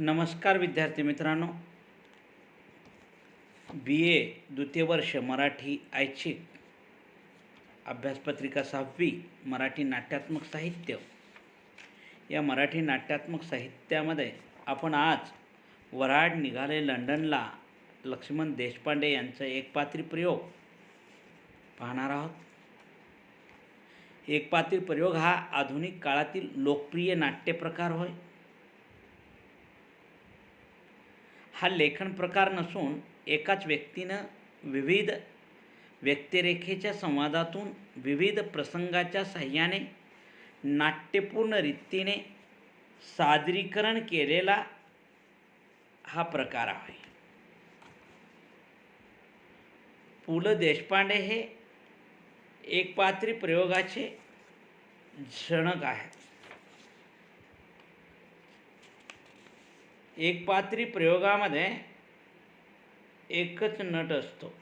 नमस्कार विद्यार्थी मित्रांनो. बी ए द्वितीय वर्ष मराठी ऐच्छिक अभ्यासपत्रिका सहावी मराठी नाट्यात्मक साहित्य. या मराठी नाट्यात्मक साहित्यामध्ये आपण आज वराड निघाले लंडनला लक्ष्मण देशपांडे यांचं एकपात्री प्रयोग पाहणार आहोत. एकपात्री प्रयोग हा आधुनिक काळातील लोकप्रिय नाट्यप्रकार होय. हा लेखन प्रकार नसून एकाच व्यक्तीनं विविध व्यक्तिरेखेच्या संवादातून विविध प्रसंगाच्या साह्याने नाट्यपूर्ण रीतीने सादरीकरण केलेला हा प्रकार आहे. पु ल देशपांडे हे एकपात्री प्रयोगाचे जनक आहेत. एकपात्री प्रयोगामध्ये एकच नट असतो.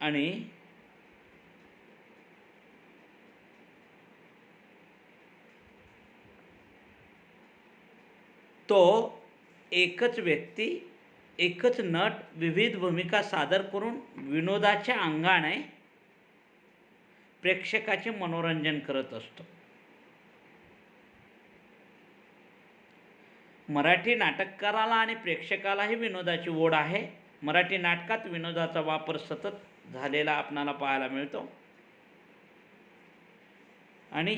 आणि तो एकच व्यक्ती एकच नट विविध भूमिका सादर करून विनोदाच्या अंगाने प्रेक्षकाचे मनोरंजन करत असतो. मराठी नाटककाराला आणि प्रेक्षकालाही विनोदाची ओढ आहे. मराठी नाटकात विनोदाचा वापर सतत झालेला आपणाला पाहायला मिळतो. आणि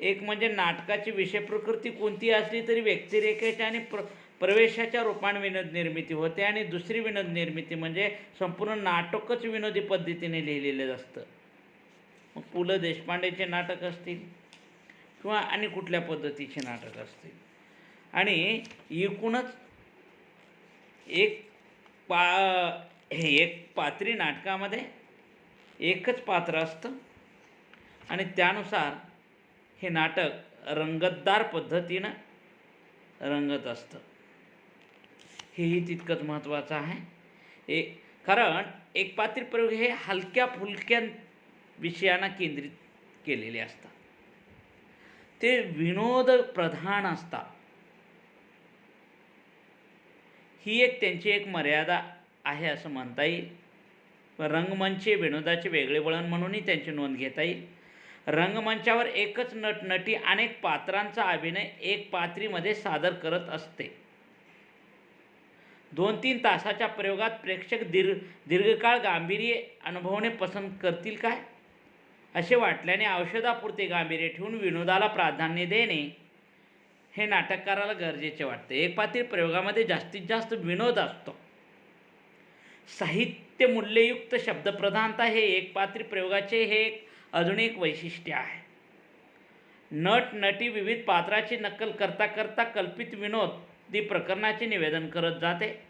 एक म्हणजे नाटकाची विषय प्रकृती कोणती असली तरी व्यक्तिरेखेच्या आणि प्र प्रवेशाच्या रूपाने विनोद निर्मिती होते आणि दुसरी विनोद निर्मिती म्हणजे संपूर्ण नाटकच विनोदी पद्धतीने लिहिलेलं असतं. मग पु ल देशपांडेचे नाटक असतील किंवा आणि कुठल्या पद्धतीचे नाटक असतील आणि एकूणच एक पा हे एक पात्री नाटकामध्ये एकच पात्र असतं. आणि त्यानुसार हे नाटक रंगतदार पद्धतीनं रंगत असतं. हेही तितकंच महत्त्वाचं आहे. ए कारण एक पात्री प्रयोग हे हलक्या फुलक्या विषयांना केंद्रित केलेले असतात. ते विनोद प्रधान असतात. ही एक त्यांची एक मर्यादा आहे असं म्हणता येईल. रंगमंचे विनोदाचे वेगळे वळण म्हणूनही त्यांची नोंद घेता येईल. रंगमंचावर एकच नटनटी अनेक पात्रांचा अभिनय एक पात्रीमध्ये सादर करत असते. दोन तीन तासाच्या प्रयोगात प्रेक्षक दीर्घ दीर्घकाळ गांभीर्य अनुभवणे पसंत करतील काय? असे वाटल्याने औषधापुरते गांभीर्य ठेवून विनोदाला प्राधान्य देणे हे नाटककाराला गरजेचे वाटते. एकपात्री प्रयोगामध्ये जास्तीत जास्त विनोद असतो. साहित्य मूल्ययुक्त शब्दप्रधानता हे एकपात्री प्रयोगाचे हे एक अजून एक वैशिष्ट्य आहे. नट नटी विविध पात्राची नक्कल करता करता कल्पित विनोद ती प्रकरणाचे निवेदन करत जाते.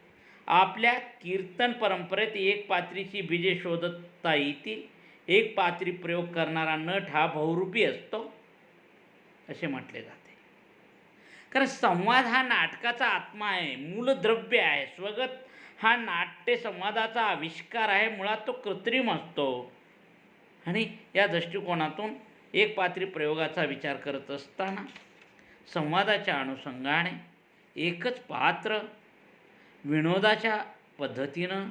आपल्या कीर्तन परंपरेत एक पात्रीची बीजे शोधता येतील. एक पात्री प्रयोग करणारा नट हा बहुरूपी असतो असे म्हटले जाते. कारण संवाद हा नाटकाचा आत्मा आहे मूलद्रव्य आहे स्वगत हा नाट्य संवादाचा आविष्कार आहे मुळात तो कृत्रिम असतो. आणि या दृष्टिकोनातून एक पात्री प्रयोगाचा विचार करत असताना संवादाच्या अनुषंगाने एकच पात्र विनोदाच्या पद्धतीनं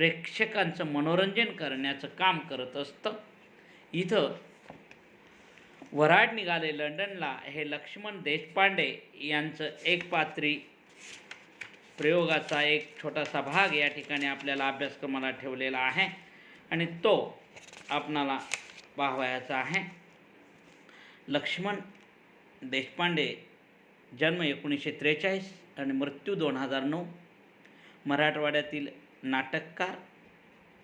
प्रेक्षकांचं मनोरंजन करण्याचं काम करत असतं. इथं वराड निघाले लंडनला हे लक्ष्मण देशपांडे यांचं एक पात्री प्रयोगाचा एक छोटासा भाग या ठिकाणी आपल्याला अभ्यासक्रमाला ठेवलेला आहे आणि तो आपणाला पाहावयाचा आहे. लक्ष्मण देशपांडे जन्म एकोणीसशे त्रेचाळीस आणि मृत्यू दोन हजार नऊ. मराठवाड्यातील नाटककार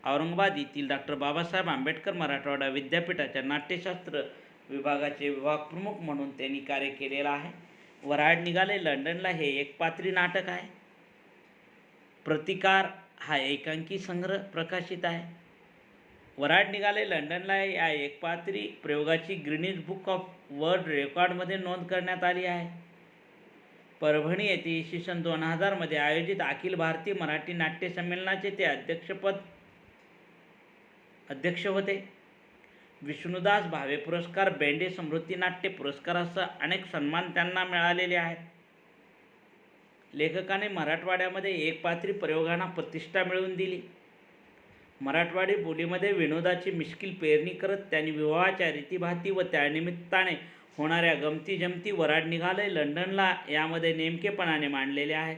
औरंगाबाद येथील डॉक्टर बाबासाहेब आंबेडकर मराठवाडा विद्यापीठाच्या नाट्यशास्त्र विभागाचे विभाग प्रमुख म्हणून त्यांनी कार्य केलेलं आहे. वराड निघाले लंडनला हे एक पात्री नाटक आहे. प्रतिकार हा एकांकी संग्रह प्रकाशित आहे. वराड निघाले लंडनला या एकपात्री प्रयोगाची ग्रीनिज बुक ऑफ वर्ल्ड रेकॉर्डमध्ये नोंद करण्यात आली आहे. परभणी येथे इसवी सन दोन हजारमध्ये आयोजित अखिल भारतीय मराठी नाट्य संमेलनाचे ते अध्यक्षपद अध्यक्ष होते. विष्णुदास भावे पुरस्कार बेंडे समृद्धी नाट्य पुरस्कार असं अनेक सन्मान त्यांना मिळालेले आहेत. लेखकाने मराठवाड्यामध्ये एकपात्री प्रयोगांना प्रतिष्ठा मिळवून दिली. मराठवाडी बोलीमध्ये विनोदाची मिश्किल पेरणी करत त्यांनी विवाहाच्या रीतीभाती व त्यानिमित्ताने होणाऱ्या गमती जमती वराड निघाले लंडनला. यामध्ये नेमकेपणाने मांडलेले आहे.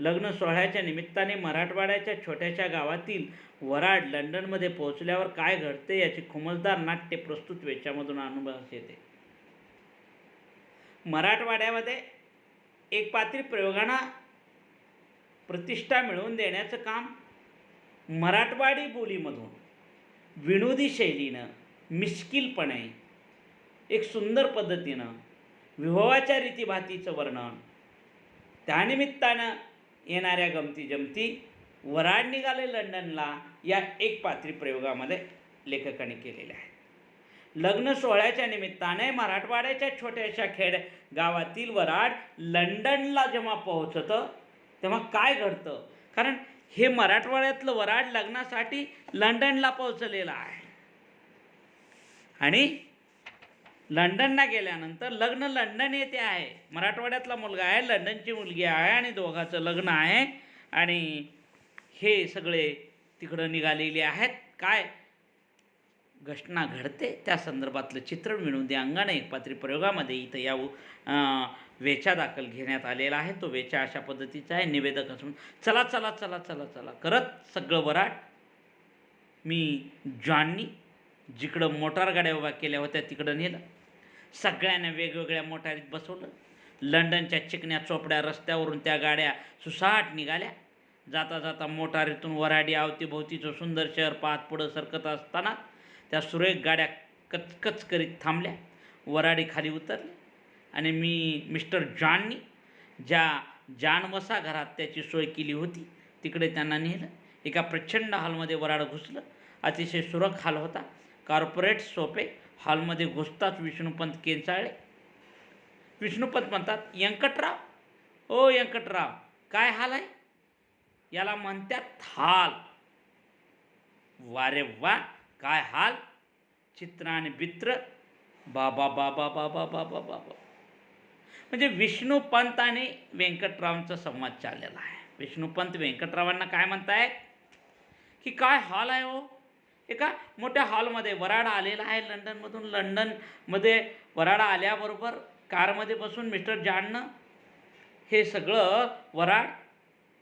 लग्न सोहळ्याच्या निमित्ताने मराठवाड्याच्या छोट्याशा गावातील वराड लंडनमध्ये पोहोचल्यावर काय घडते याची खुमसदार नाट्य प्रस्तुत वेच्यामधून अनुभवास येते मराठवाड्यामध्ये एक पात्री प्रयोगांना प्रतिष्ठा मिळवून देण्याचं काम मराठवाडी बोलीमधून विनोदी शैलीनं मिश्किलपणे एक सुंदर पद्धतीनं विभवाच्या रीतीभातीचं वर्णन. त्यानिमित्तानं येणाऱ्या गमती जमती वराड निघाले लंडनला या एक पात्री प्रयोगामध्ये लेखकाने केलेल्या आहेत. लग्न सोहळ्याच्या निमित्ताने मराठवाड्याच्या छोट्याशा खेड गावातील वराड लंडनला जेव्हा पोहोचतं तेव्हा काय घडतं? कारण हे मराठवाड्यातलं वराड लग्नासाठी लंडनला पोहोचलेलं आहे. आणि लंडनला गेल्यानंतर लग्न लंडन येथे आहे. मराठवाड्यातला मुलगा आहे लंडनची मुलगी आहे आणि दोघाचं लग्न आहे. आणि हे सगळे तिकडं निघालेले आहेत. काय? घटना घडते. त्या संदर्भातलं चित्रण विनोदी अंगाने एकपात्री प्रयोगामध्ये इथं या वेचा दाखल घेण्यात आलेला आहे. तो वेचा अशा पद्धतीचा आहे. निवेदक असून चला चला चला चला चला. करत सगळं वराट मी जॉननी जिकडं मोटार गाड्या उभ्या केल्या होत्या तिकडं नेलं. सगळ्यांना वेगवेगळ्या मोटारीत बसवलं. लंडनच्या चिकण्या चोपड्या रस्त्यावरून त्या गाड्या सुसाट निघाल्या. जाता जाता मोटारीतून वराडी अवतीभोवतीचं सुंदर शहर पाहत पुढं सरकत असताना त्या सुरेख गाड्या कचकच करीत थांबल्या. वराडी खाली उतरली आणि मी मिस्टर जॉननी ज्या जानवसा घरात त्याची सोय केली होती तिकडे त्यांना नेलं. एका प्रचंड हॉलमध्ये वराड घुसलं. अतिशय सुरख हॉल होता. कॉर्पोरेट सोपे हॉलमध्ये घुसताच विष्णुपंत केंचाळले विष्णुपंत म्हणतात व्यंकटराव ओ व्यंकटराव काय हाल आहे? याला म्हणतात हाल. वारे वा काय हाल? चित्र आणि बित्र बाबा बाबा बाबा बाबा बाबा. म्हणजे विष्णुपंत आणि व्यंकटरावांचा संवाद चाललेला आहे. विष्णुपंत व्यंकटरावांना काय म्हणतायत? की काय हाल आहे हो? एका मोठ्या हॉलमध्ये. वराडा आलेला आहे लंडनमधून. लंडनमध्ये वराडा आल्याबरोबर कारमध्ये बसून मिस्टर जाननं हे सगळं वराड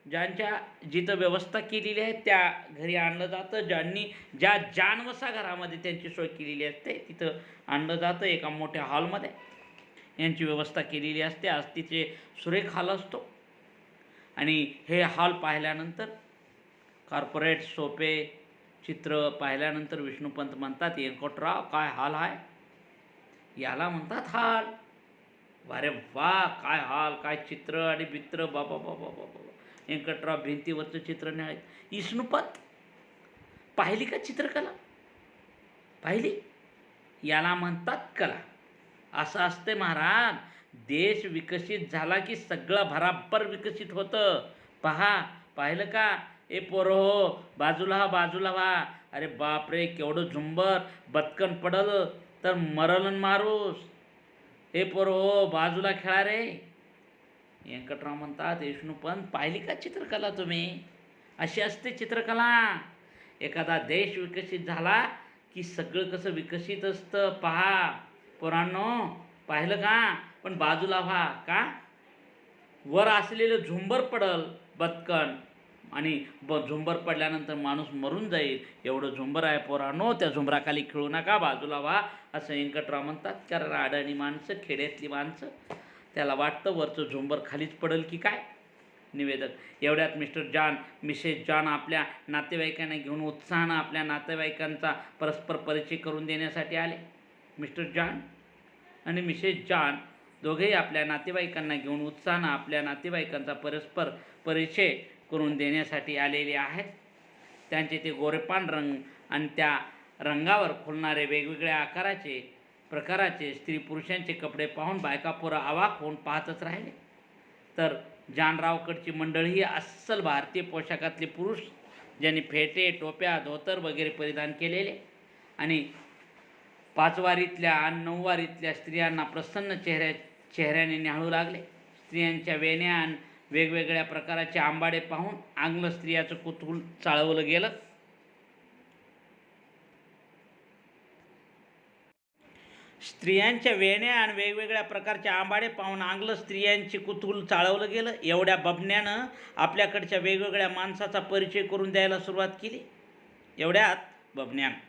ज्यांच्या जिथं व्यवस्था केलेली आहे त्या घरी आणलं जातं. ज्यांनी ज्या जानवसा घरामध्ये त्यांची सोय केलेली असते तिथं आणलं जातं एका मोठ्या हॉलमध्ये. यांची व्यवस्था केलेली असते. आज तिथे सुरेख हॉल असतो. आणि हे हॉल पाहिल्यानंतर कॉर्पोरेट सोपे चित्र पाहिल्यानंतर विष्णुपंत म्हणतात व्यंकटराव काय हाल आहे याला म्हणतात हाल. वारे वा काय हाल काय चित्र आणि मित्र बाबा बाबा बाबा व्यंकटराव भिंतीवरचं चित्र न्यायत विष्णुपंत पाहिली का चित्रकला? पाहिली. याला म्हणतात कला. असं असते महाराज देश विकसित झाला की सगळं भराभर विकसित होतं. पहा पाहिलं का? ए पोरो हो बाजूला हा बाजूला व्हा अरे बापरे केवढं झुंबर. बदकन पडल तर मरलन मारूस. ए पोरो हो बाजूला खेळा रे. व्यंकटराव म्हणतात विष्णुपंत पाहिली का चित्रकला तुम्ही? अशी असते चित्रकला. एखादा देश विकसित झाला की सगळं कसं विकसित असतं पहा. पोरांनो पाहिलं का? पण बाजूला व्हा का? वर असलेलं झुंबर पडल बदकन आणि ब झुंबर पडल्यानंतर माणूस मरून जाईल. एवढं झुंबर आहे पोरांनो त्या झुंबराखाली खेळू नका बाजूला व्हा असं व्यंकटराव म्हणतात. कारण अडाणी माणसं खेड्यातली माणसं त्याला वाटतं वरचं झुंबर खालीच पडेल की काय? निवेदक. एवढ्यात मिस्टर जॉन मिसेस जॉन आपल्या नातेवाईकांना घेऊन उत्साहानं आपल्या नातेवाईकांचा परस्पर परिचय करून देण्यासाठी आले. मिस्टर जॉन आणि मिसेस जॉन दोघेही आपल्या नातेवाईकांना घेऊन उत्साहानं आपल्या नातेवाईकांचा परस्पर परिचय करून देण्यासाठी आलेले आहेत. त्यांचे ते गोरेपान रंग आणि त्या रंगावर खुलणारे वेगवेगळ्या आकाराचे प्रकाराचे स्त्री पुरुषांचे कपडे पाहून बायका पोरं होऊन पाहतच राहिले. तर जानरावकडची मंडळी ही अस्सल भारतीय पोशाखातले पुरुष ज्यांनी फेटे टोप्या धोतर वगैरे परिधान केलेले आणि पाचवारीतल्या आणि नऊवारीतल्या स्त्रियांना प्रसन्न चेहऱ्या चेहऱ्याने न्याहाळू लागले. स्त्रियांच्या वेण्या आणि वेगवेगळ्या प्रकाराचे आंबाडे पाहून आंग्ल स्त्रियाचं कुतूहल चाळवलं गेलं. स्त्रियांच्या वेण्या आणि वेगवेगळ्या प्रकारचे आंबाडे पाहून आंग्ल स्त्रियांचे कुतूहल चाळवलं गेलं. एवढ्या बबण्यानं आपल्याकडच्या वेगवेगळ्या माणसाचा परिचय करून द्यायला सुरुवात केली. एवढ्यात बबण्यानं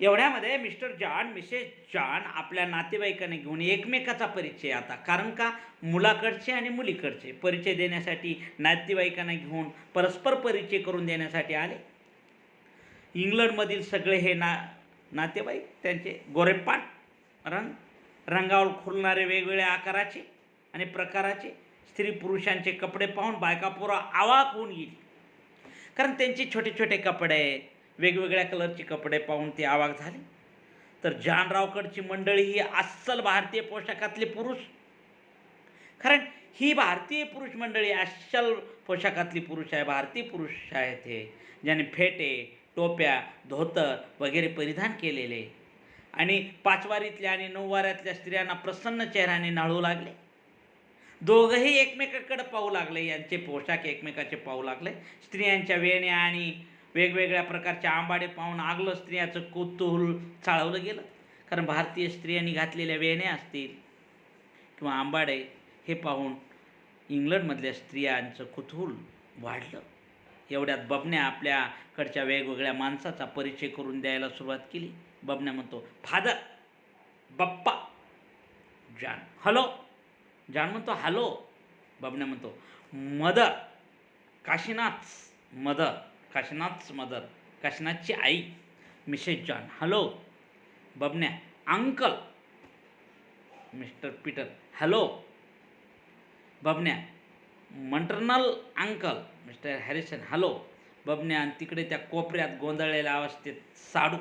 एवढ्यामध्ये मिस्टर जॉन मिसेस जॉन आपल्या नातेवाईकाने घेऊन एकमेकाचा परिचय आता. कारण का? मुलाकडचे आणि मुलीकडचे परिचय देण्यासाठी नातेवाईकांना घेऊन परस्पर परिचय करून देण्यासाठी आले. इंग्लंडमधील सगळे हे ना नातेवाईक त्यांचे गोरेपान रंग रंगावर खुलणारे वेगवेगळ्या आकाराचे आणि प्रकाराचे. स्त्री पुरुषांचे कपडे पाहून बायका पोरं आवाक होऊन गेली. कारण त्यांचे छोटे छोटे कपडे वेगवेगळ्या कलरचे कपडे पाहून ते आवाक झाले. तर जानरावकडची मंडळी ही अस्सल भारतीय पोशाखातले पुरुष. कारण ही भारतीय पुरुष मंडळी अस्सल पोशाखातली पुरुष आहे भारतीय पुरुष आहेत हे. ज्याने फेटे टोप्या धोतर वगैरे परिधान केलेले. आणि पाचवारीतल्या आणि नऊवाऱ्यातल्या स्त्रियांना प्रसन्न चेहऱ्याने नाळू लागले. दोघंही एकमेकाकडे पाहू लागले यांचे पोशाख एकमेकाचे पाहू लागले. स्त्रियांच्या वेण्या आणि वेगवेगळ्या प्रकारच्या आंबाडे पाहून आगलं स्त्रियाचं कुतूहल चाळवलं गेलं. कारण भारतीय स्त्रियांनी घातलेल्या वेण्या असतील किंवा आंबाडे हे पाहून इंग्लंडमधल्या स्त्रियांचं कुतूहल वाढलं. एवढ्यात बबन्या आपल्याकडच्या वेगवेगळ्या माणसाचा परिचय करून द्यायला सुरुवात केली. बबण्या म्हणतो father Bappa John. Hello. John म्हणतो हॅलो. बबण्या म्हणतो मदर काशीनाथ मदर. काशीनाथच मदर काशीनाथची आई missus John. Hello Babanya uncle mister Peter. Hello Babanya maternal uncle mister Harrison. Hello Babanya आणि तिकडे त्या कोपऱ्यात गोंधळलेल्या अवस्थेत साडू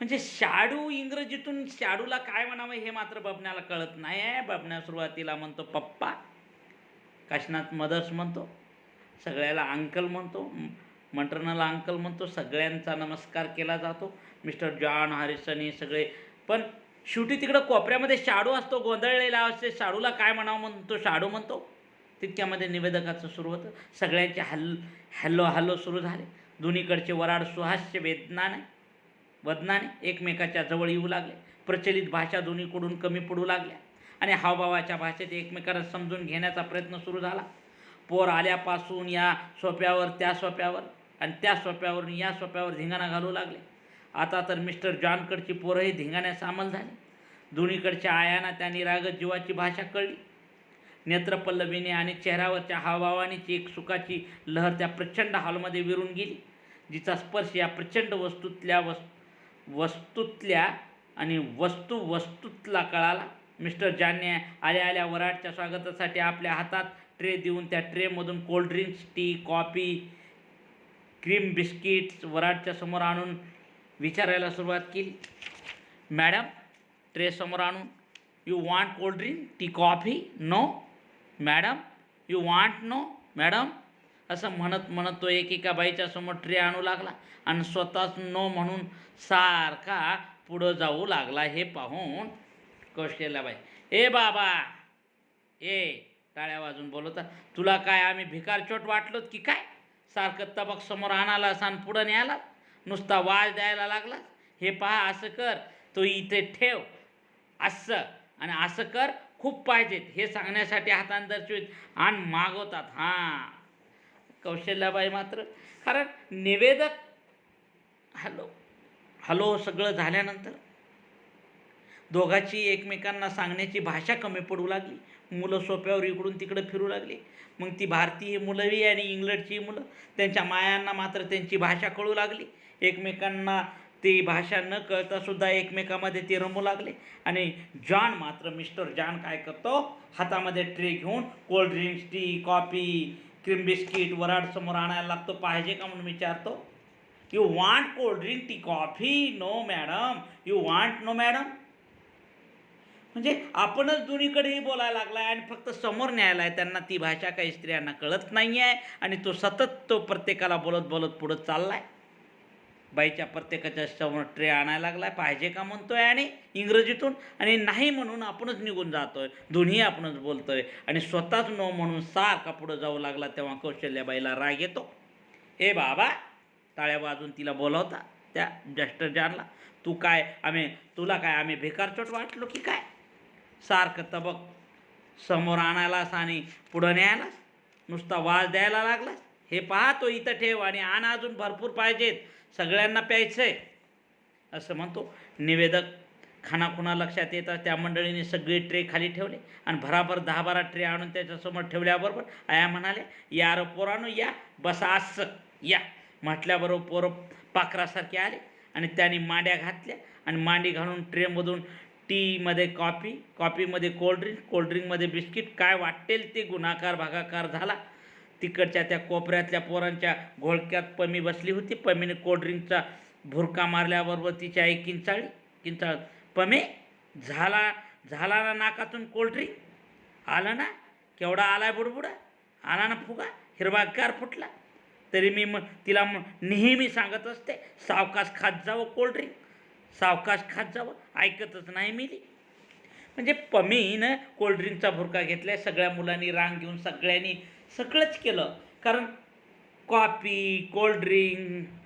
म्हणजे शाडू इंग्रजीतून शाडूला काय म्हणावं हे मात्र बबण्याला कळत नाही. आहे बबण्या सुरुवातीला म्हणतो पप्पा काशीनाथ मदर्स म्हणतो. सगळ्याला अंकल म्हणतो मंटर्नल अंकल म्हणतो सगळ्यांचा नमस्कार केला जातो. मिस्टर जॉन हॅरिसन हे सगळे. पण शेवटी तिकडं कोपऱ्यामध्ये शाडू असतो गोंधळलेला असते शाडूला काय म्हणावं म्हणतो शाडू म्हणतो. तितक्यामध्ये निवेदकाचं सुरू होतं. सगळ्यांचे हल हॅलो हॅलो सुरू झाले. दोन्हीकडचे वराड सुहास्य वेदनाने वदनाने एकमेकाच्या जवळ येऊ लागले. प्रचलित भाषा दोन्हीकडून कमी पडू लागल्या. आणि हावभावाच्या भाषेत एकमेकांना समजून घेण्याचा प्रयत्न सुरू झाला. पोर आल्यापासून या सोप्यावर त्या सोप्यावर आणि त्या सोप्यावरून या सोप्यावर धिंगाणा घालू लागले. आता तर मिस्टर जॉनकडची पोरंही धिंगाण्या सामील झाली. दोन्हीकडच्या आयांना त्या निरागत जीवाची भाषा कळली. नेत्रपल्लवीने आणि चेहऱ्यावरच्या हावभावानीची एक सुखाची लहर त्या प्रचंड हॉलमध्ये विरून गेली जिचा स्पर्श या प्रचंड वस्तूतल्या वस् वस्तूतल्या आणि वस्तू वस्तूतला कळाला. मिस्टर जानने आल्या आल्या वराडच्या स्वागतासाठी आपल्या हातात ट्रे देऊन त्या ट्रेमधून cold drinks tea coffee cream biscuits वराडच्या समोर आणून विचारायला सुरुवात केली. मॅडम ट्रे समोर आणून you want cold drink tea coffee no madam you want no madam असं म्हणत म्हणत तो एकेका बाईच्या समोर ट्रे आणू लागला आणि स्वतःच नो म्हणून सारखा पुढं जाऊ लागला. हे पाहून कौशल्याबाई ए बाबा ए टाळ्या वाजून बोलवता तुला काय आम्ही भिकारचोट वाटलोत की काय? सारखं तबक समोर आणालास आणि पुढं न्यायला नुसता वाज द्यायला लागला हे पहा असं कर तो इथे ठेव. असं आणि असं कर खूप पाहिजेत. हे सांगण्यासाठी हातान दर्शवित आणि मागवतात. हां. कौशल्याबाई मात्र कारण निवेदक हॅलो हॅलो सगळं झाल्यानंतर दोघाची एकमेकांना सांगण्याची भाषा कमी पडू लागली. मुलं सोप्यावर इकडून तिकडं फिरू लागली. मग ती भारतीय मुलंही आणि इंग्लंडची मुलं त्यांच्या मायांना मात्र त्यांची भाषा कळू लागली. एकमेकांना ती भाषा न कळतासुद्धा एकमेकामध्ये ते रमू लागले. आणि जॉन मात्र मिस्टर जॉन काय करतो? हातामध्ये ट्रे घेऊन cold drinks tea coffee cream biscuit वराडसमोर आणायला लागतो. पाहिजे का म्हणून विचारतो? You want cold drink tea coffee no madam you want no madam म्हणजे आपणच दोन्हीकडेही बोलायला लागलाय आणि फक्त समोर न्यायला आहे. त्यांना ती भाषा काही स्त्रियांना कळत नाही आहे आणि तो सतत तो प्रत्येकाला बोलत बोलत पुढं चाललाय. बाईच्या प्रत्येकाच्या समोर ट्रे आणायला लागलाय पाहिजे का म्हणतोय आणि इंग्रजीतून. आणि नाही म्हणून आपणच निघून जातोय. दोन्ही आपणच बोलतोय. आणि स्वतःच नो म्हणून सारखा पुढं जाऊ लागला तेव्हा कौशल्याबाईला राग येतो. ए बाबा टाळ्या वाजून तिला बोलावता त्या ज्येष्ठ जानला तू काय आम्ही तुला काय आम्ही भिकारचोट वाटलो की काय? सारखं तबक. समोर आणायलास आणि पुढं न्यायलास. नुसता वाज द्यायला लागलास. हे पाहतो इथं ठेव आणि आण अजून भरपूर पाहिजेत. सगळ्यांना प्यायचंय. असं म्हणतो. निवेदक खानाखुणा लक्षात येतात त्या मंडळीने सगळे ट्रे खाली ठेवले आणि भराभर दहा बारा ट्रे आणून त्याच्यासमोर ठेवल्याबरोबर आया म्हणाले या रे पोरानो या. बसा असं या. म्हटल्याबरोबर पोरं पाखरासारखे आले आणि त्यांनी मांड्या घातल्या आणि मांडी घालून ट्रेमधून टीमध्ये कॉफी कॉफीमध्ये कोल्ड्रिंक कोल्ड्रिंकमध्ये बिस्किट. काय वाटेल ते गुणाकार भागाकार झाला. तिकडच्या त्या कोपऱ्यातल्या पोरांच्या घोळक्यात पमी बसली होती. पमीने कोल्ड्रिंकचा भुरका मारल्याबरोबर तिची आई किंचाळी किंचाळ पमे झाला झाला ना नाकातून कोल्ड्रिंक आलं ना? केवढा आलाय बुडबुडा? आला ना फुगा? हिरवागार फुटला. तरी मी मग तिला मग नेहमी सांगत असते सावकाश खात जावं कोल्ड्रिंक सावकाश खात जावं ऐकतच नाही मिली म्हणजे पमीनं कोल्ड्रिंकचा भुरका घेतलाय सगळ्या मुलांनी रांग घेऊन सगळ्यांनी सगळंच केलं. कारण कॉपी कोल्ड्रिंक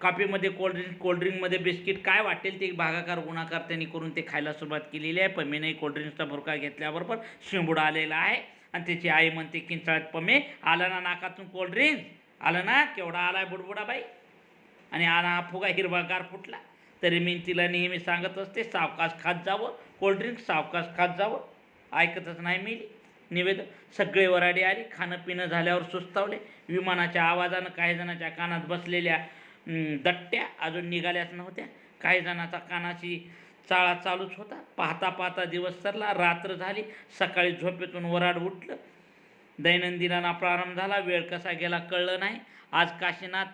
कॉपीमध्ये कोल्ड्रिंक कोल्ड्रिंकमध्ये बिस्किट काय वाटेल ते भागाकार गुणाकार त्यांनी करून ते खायला सुरुवात केलेली आहे. पमीने कोल्ड्रिंक्सचा भुरका घेतल्याबरोबर शिंबुडा आलेला आहे. आणि त्याची आई म्हणते किंचाळत पमे आलं ना नाकातून कोल्ड्रिंक आलं ना? केवढा आलाय बुडबुडा बाई? आणि आला हा फुगा हिरवागार फुटला. तरी मी तिला नेहमी सांगत असते सावकाश खात जावं कोल्ड्रिंक सावकाश खात जावं. ऐकतच नाही मी. निवेदन सगळे वराडे आली खाणं पिणं झाल्यावर सुस्तावले. विमानाच्या आवाजानं काही जणांच्या कानात बसलेल्या दट्ट्या अजून निघाल्याच नव्हत्या. काही जणाचा कानाची चाळा चालूच होता. पाहता पाहता दिवस सरला रात्र झाली. सकाळी झोपेतून वराड उठलं. दैनंदिनाला प्रारंभ झाला. वेळ कसा गेला कळलं नाही. आज काशीनाथ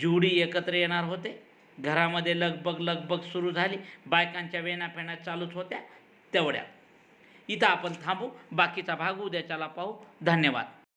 जुडी एकत्र येणार होते. घरामध्ये लगबग लगबग सुरू झाली बायकांच्या वेणाफेणा चालूच होत्या तेवढ्या. इथं आपण थांबू बाकीचा भाग उद्याच्याला पाहू. धन्यवाद.